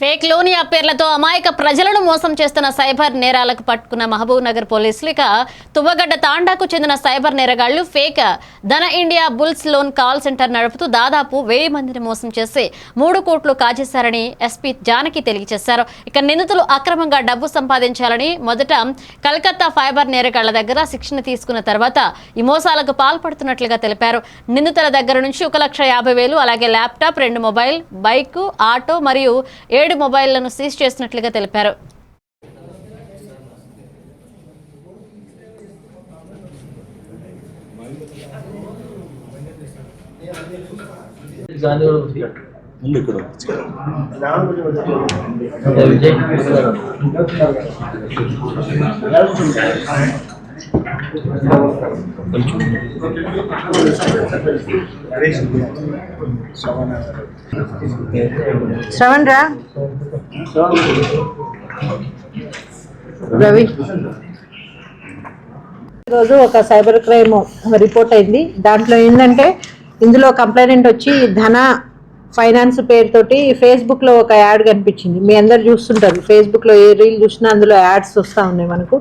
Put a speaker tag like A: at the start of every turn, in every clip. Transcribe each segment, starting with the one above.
A: Fake లోనియా పేర్లతో అమాయక ప్రజలను మోసం చేస్తున్న సైబర్ నేరాలకు పట్టుకున్న మహబూబ్ నగర్ పోలీసులు ఇక తువ్వగడ్డ తాండాకు చెందిన cyber నేరగాళ్ళు fake Dhani Indiabulls loan call centre నడుపుతూ దాదాపు వెయ్యి మందిని మోసం చేసి మూడు కోట్లు కాజేశారని ఎస్పీ జానకి తెలియజేశారు. ఇక నిందితులు అక్రమంగా డబ్బు సంపాదించాలని మొదట కలకత్తా ఫైబర్ నేరగాళ్ళ దగ్గర శిక్షణ తీసుకున్న తర్వాత ఈ మోసాలకు పాల్పడుతున్నట్లుగా తెలిపారు. నిందితుల దగ్గర నుంచి ఒక లక్ష యాభై వేలు అలాగే ల్యాప్టాప్ రెండు మొబైల్ బైక్ ఆటో మరియు ఏడు ఏడు మొబైళ్ళను సీజ్ చేసినట్లుగా తెలిపారు.
B: గాంధీ
C: ఇక్కడ
B: విజయ్
D: శ్రవణ్ రా రవి? ఈరోజు ఒక సైబర్ క్రైమ్ రిపోర్ట్ అయింది. దాంట్లో ఏంటంటే ఇందులో కంప్లైంట్ వచ్చి ధన ఫైనాన్స్ పేరుతోటి ఫేస్బుక్లో ఒక యాడ్ కనిపించింది. మీ అందరు చూస్తుంటారు. ఫేస్బుక్లో ఏ రీల్ చూసినా అందులో యాడ్స్ వస్తూ ఉన్నాయి మనకు.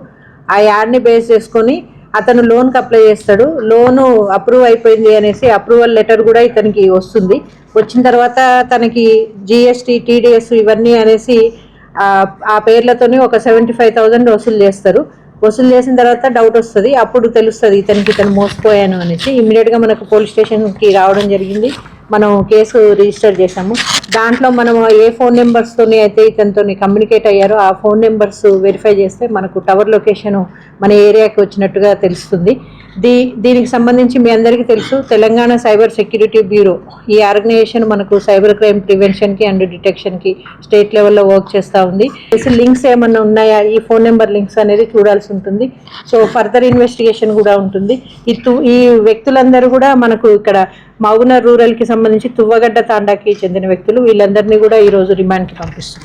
D: ఆ యాడ్ని బేస్ చేసుకొని అతను లోన్కి అప్లై చేస్తాడు. లోను అప్రూవ్ అయిపోయింది అనేసి అప్రూవల్ లెటర్ కూడా ఇతనికి వస్తుంది. వచ్చిన తర్వాత తనకి జిఎస్టీ టీడీఎస్ ఇవన్నీ అనేసి ఆ- పేర్లతోనే పేర్లతోని ఒక సెవెంటీ ఫైవ్ థౌజండ్ వసూలు చేస్తారు. వసూలు చేసిన తర్వాత డౌట్ వస్తుంది. అప్పుడు తెలుస్తుంది ఇతనికి ఇతను మోసపోయాను అనేసి. ఇమ్మీడియట్గా మనకు పోలీస్ స్టేషన్కి రావడం జరిగింది. మనం కేసు రిజిస్టర్ చేశాము. దాంట్లో మనం ఏ ఫోన్ నెంబర్స్తోని అయితే ఇతనితో కమ్యూనికేట్ అయ్యారో ఆ ఫోన్ నెంబర్స్ వెరిఫై చేస్తే మనకు టవర్ లొకేషన్ మన ఏరియాకి వచ్చినట్టుగా తెలుస్తుంది. దీ దీనికి సంబంధించి మీ అందరికీ తెలుసు తెలంగాణ సైబర్ సెక్యూరిటీ బ్యూరో ఈ ఆర్గనైజేషన్ మనకు సైబర్ క్రైమ్ ప్రివెన్షన్కి అండ్ డిటెక్షన్కి స్టేట్ లెవెల్లో వర్క్ చేస్తూ ఉంది. లింక్స్ ఏమన్నా ఉన్నాయా? ఈ ఫోన్ నెంబర్ లింక్స్ అనేది చూడాల్సి ఉంటుంది. సో ఫర్దర్ ఇన్వెస్టిగేషన్ కూడా ఉంటుంది. ఈ తు- ఈ వ్యక్తులందరూ కూడా మనకు ఇక్కడ మౌగునర్ రూరల్కి సంబంధించి తువ్వగడ్డ తాండాకి చెందిన వ్యక్తులు వీళ్ళందరినీ కూడా ఈరోజు రిమాండ్కి పంపిస్తున్నారు.